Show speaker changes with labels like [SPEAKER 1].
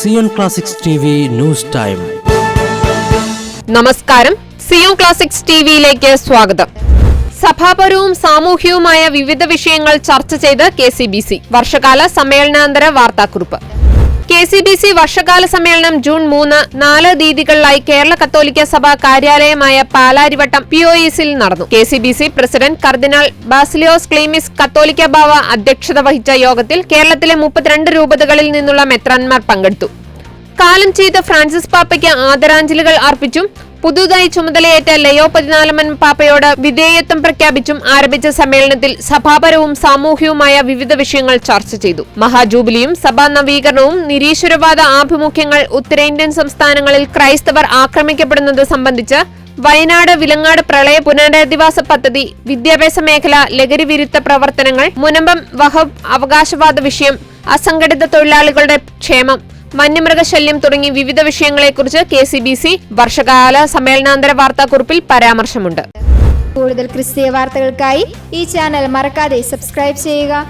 [SPEAKER 1] Zion classics T V news time.
[SPEAKER 2] നമസ്കാരം. Zion classics ടിവിയിലേക്ക് സ്വാഗതം. സഭാപരവും സാമൂഹ്യവുമായ വിവിധ വിഷയങ്ങൾ ചർച്ച ചെയ്ത് കെ സി ബി സി. വർഷകാല സമ്മേളനാന്തര വാർത്താക്കുറിപ്പ്. കെ സി ബി സി വർഷകാല സമ്മേളനം ജൂൺ മൂന്ന്. നാല് തീയതികളിലായി കേരള കത്തോലിക്ക സഭ കാര്യാലയമായ പാലാരിവട്ടം പിഒഇസിൽ നടന്നു. K C B C president കർദിനാൾ ബാസിലിയോസ് ക്ലീമിസ് കത്തോലിക്ക ബാവ അധ്യക്ഷത വഹിച്ച യോഗത്തിൽ കേരളത്തിലെ മുപ്പത്തിരണ്ട് രൂപതകളിൽ നിന്നുള്ള മെത്രാൻമാർ പങ്കെടുത്തു. കാലം ചെയ്ത ഫ്രാൻസിസ് പാപ്പയ്ക്ക് ആദരാഞ്ജലികൾ അർപ്പിച്ചും പുതുതായി ചുമതലയേറ്റ ലയോ പതിനാലമൻ പാപ്പയോട് വിധേയത്വം പ്രഖ്യാപിച്ചും ആരംഭിച്ച സമ്മേളനത്തിൽ സഭാപരവും സാമൂഹ്യവുമായ വിവിധ വിഷയങ്ങൾ ചർച്ച ചെയ്തു. മഹാജൂബിലിയും സഭാ നവീകരണവും നിരീശ്വരവാദ ആഭിമുഖ്യങ്ങൾ ഉത്തരേന്ത്യൻ സംസ്ഥാനങ്ങളിൽ ക്രൈസ്തവർ ആക്രമിക്കപ്പെടുന്നത് സംബന്ധിച്ച് വയനാട് വിലങ്ങാട് പ്രളയ പുനരധിവാസ പദ്ധതി വിദ്യാഭ്യാസ മേഖല ലഹരി വിരുദ്ധ പ്രവർത്തനങ്ങൾ മുനമ്പം വഹബ് അവകാശവാദ വിഷയം അസംഘടിത തൊഴിലാളികളുടെ ക്ഷേമം വന്യമൃഗശല്യം തുടങ്ങി വിവിധ വിഷയങ്ങളെക്കുറിച്ച് കെ സി ബി സി വർഷകാല സമ്മേളനാന്തര വാർത്താക്കുറിപ്പിൽ പരാമർശമുണ്ട്.
[SPEAKER 3] കൂടുതൽ ക്രിസ്തീയ വാർത്തകൾക്കായി ഈ ചാനൽ മറക്കാതെ സബ്സ്ക്രൈബ് ചെയ്യുക.